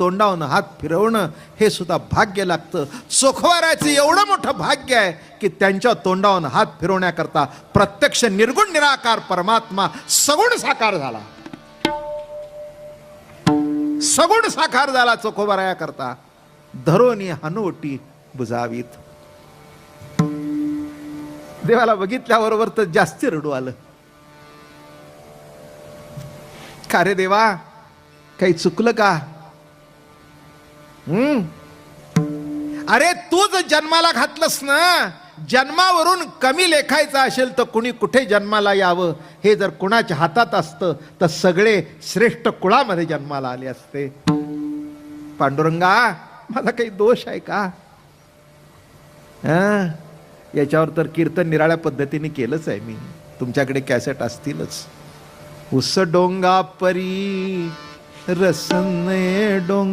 तोंडावनं हात फिरवणं हे सुद्धा भाग्य लागतं. चोखवाराचं एवढं मोठं भाग्य आहे की त्यांच्या तोंडावनं हात फिरवण्याकरता प्रत्यक्ष निर्गुण निराकार परमात्मा सगुण साकार झाला. सगुण साकार झाला चोखोबाराया धरोनी हनुवटी बुजावीत. देवाला बघितल्याबरोबर तर जास्ती रडू आलं. का रे देवा काही चुकलं का? हम्म. अरे तूच जन्माला घातलंस ना जन्मावरून कमी लेखायचं असेल तर कुणी कुठे जन्माला यावं? हे जर कुणाच्या हातात असतं तर सगळे श्रेष्ठ कुळामध्ये जन्माला आले असते. पांडुरंगा मला काही दोष आहे का? याच्यावर तर कीर्तन निराळ्या पद्धतीने केलंच आहे मी. तुमच्याकडे कॅसेट असतीलच. उस डोंगा परी रसने डोंग